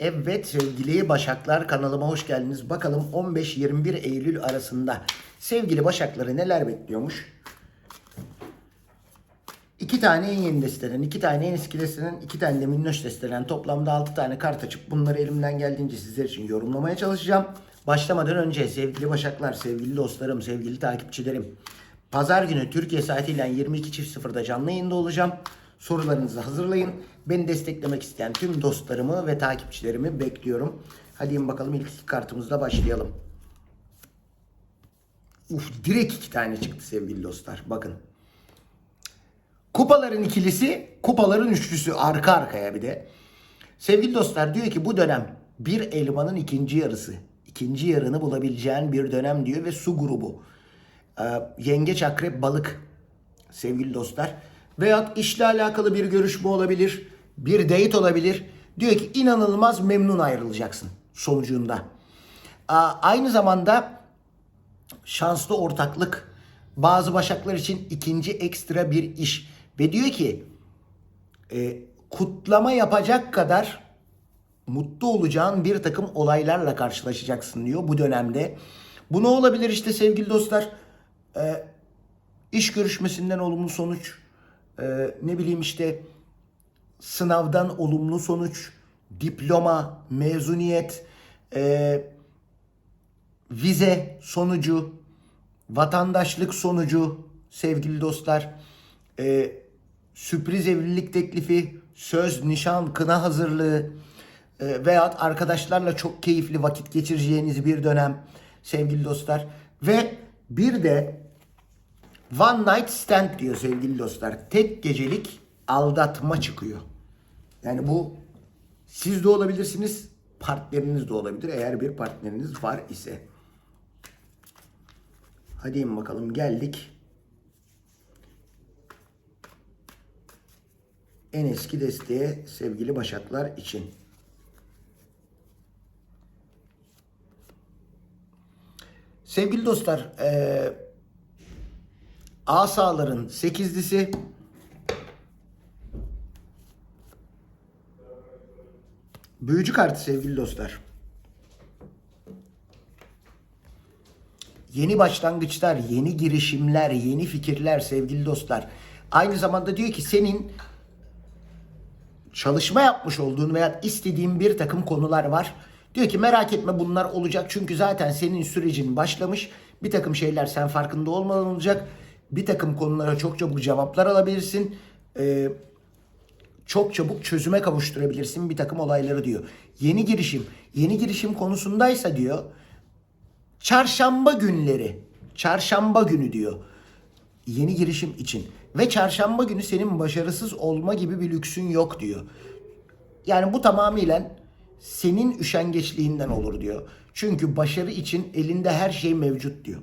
Evet sevgili Başaklar kanalıma hoş geldiniz. Bakalım 15-21 Eylül arasında sevgili Başakları neler bekliyormuş? İki tane en yeni desteden, iki tane en eski desteden, iki tane de minnoş desteden toplamda 6 tane kart açıp bunları elimden geldiğince sizler için yorumlamaya çalışacağım. Başlamadan önce sevgili Başaklar, sevgili dostlarım, sevgili takipçilerim. Pazar günü Türkiye saatiyle 22.00'da canlı yayında olacağım. Sorularınızı hazırlayın. Beni desteklemek isteyen tüm dostlarımı ve takipçilerimi bekliyorum. Hadi bakalım ilk kartımızla başlayalım. Uf direkt iki tane çıktı sevgili dostlar. Bakın. Kupaların ikilisi, kupaların üçlüsü arka arkaya bir de. Sevgili dostlar diyor ki bu dönem bir elmanın ikinci yarısı. ikinci yarını bulabileceğin bir dönem diyor ve su grubu. Ee, yengeç, akrep, balık sevgili dostlar. Veyahut işle alakalı bir görüşme olabilir. Bir date olabilir. Diyor ki inanılmaz memnun ayrılacaksın sonucunda. Aynı zamanda şanslı ortaklık bazı başaklar için ikinci ekstra bir iş ve diyor ki e, kutlama yapacak kadar mutlu olacağın bir takım olaylarla karşılaşacaksın diyor bu dönemde. Bu ne olabilir işte sevgili dostlar? E, iş görüşmesinden olumlu sonuç, e, ne bileyim işte sınavdan olumlu sonuç, diploma, mezuniyet, e, vize sonucu, vatandaşlık sonucu sevgili dostlar, e, sürpriz evlilik teklifi, söz, nişan, kına hazırlığı e, veyahut arkadaşlarla çok keyifli vakit geçireceğiniz bir dönem sevgili dostlar. Ve bir de one night stand diyor sevgili dostlar. Tek gecelik aldatma çıkıyor. Yani bu siz de olabilirsiniz, partneriniz de olabilir eğer bir partneriniz var ise. Hadi bakalım geldik. En eski desteğe sevgili Başaklar için. Sevgili dostlar, eee asaların sekizlisi büyücü kartı sevgili dostlar. Yeni başlangıçlar, yeni girişimler, yeni fikirler sevgili dostlar. Aynı zamanda diyor ki senin çalışma yapmış olduğun veya istediğin bir takım konular var. Diyor ki merak etme bunlar olacak çünkü zaten senin sürecin başlamış. Bir takım şeyler sen farkında olmadan olacak. Bir takım konulara çok çabuk cevaplar alabilirsin. Ee, çok çabuk çözüme kavuşturabilirsin bir takım olayları diyor. Yeni girişim, yeni girişim konusundaysa diyor çarşamba günleri, çarşamba günü diyor yeni girişim için. Ve çarşamba günü senin başarısız olma gibi bir lüksün yok diyor. Yani bu tamamıyla senin üşengeçliğinden olur diyor. Çünkü başarı için elinde her şey mevcut diyor.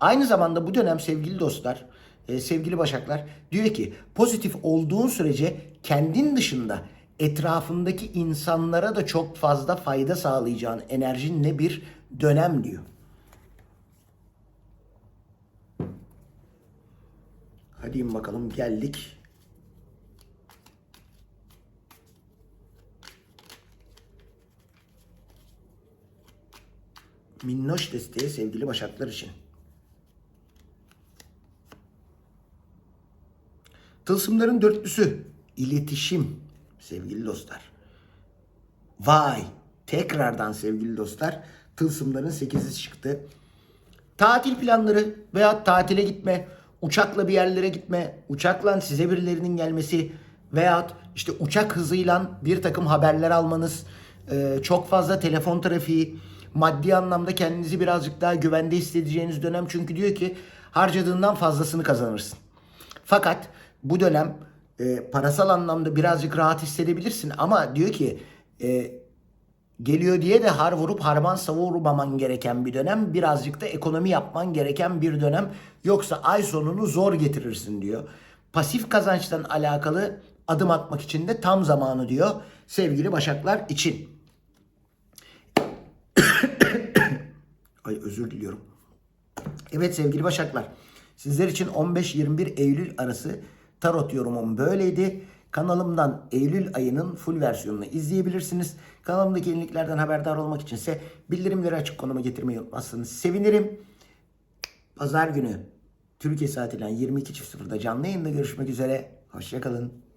Aynı zamanda bu dönem sevgili dostlar, e, sevgili başaklar diyor ki pozitif olduğun sürece kendin dışında etrafındaki insanlara da çok fazla fayda sağlayacağın enerjinle bir dönem diyor. Hadi bakalım geldik. Minnoş desteği sevgili başaklar için. Tılsımların dörtlüsü. iletişim sevgili dostlar. Vay tekrardan sevgili dostlar tılsımların sekizisi çıktı. Tatil planları veya tatile gitme, uçakla bir yerlere gitme, uçakla size birilerinin gelmesi veya işte uçak hızıyla bir takım haberler almanız, e, çok fazla telefon trafiği, maddi anlamda kendinizi birazcık daha güvende hissedeceğiniz dönem çünkü diyor ki harcadığından fazlasını kazanırsın. Fakat bu dönem e, parasal anlamda birazcık rahat hissedebilirsin ama diyor ki e, geliyor diye de har vurup harman savurmaman gereken bir dönem. Birazcık da ekonomi yapman gereken bir dönem. Yoksa ay sonunu zor getirirsin diyor. Pasif kazançtan alakalı adım atmak için de tam zamanı diyor sevgili başaklar için. Ay özür diliyorum. Evet sevgili başaklar. Sizler için 15-21 Eylül arası tarot yorumum böyleydi. Kanalımdan Eylül ayının full versiyonunu izleyebilirsiniz. Kanalımdaki yeniliklerden haberdar olmak içinse bildirimleri açık konuma getirmeyi unutmazsanız sevinirim. Pazar günü Türkiye saatiyle 22.00'da canlı yayında görüşmek üzere. Hoşçakalın.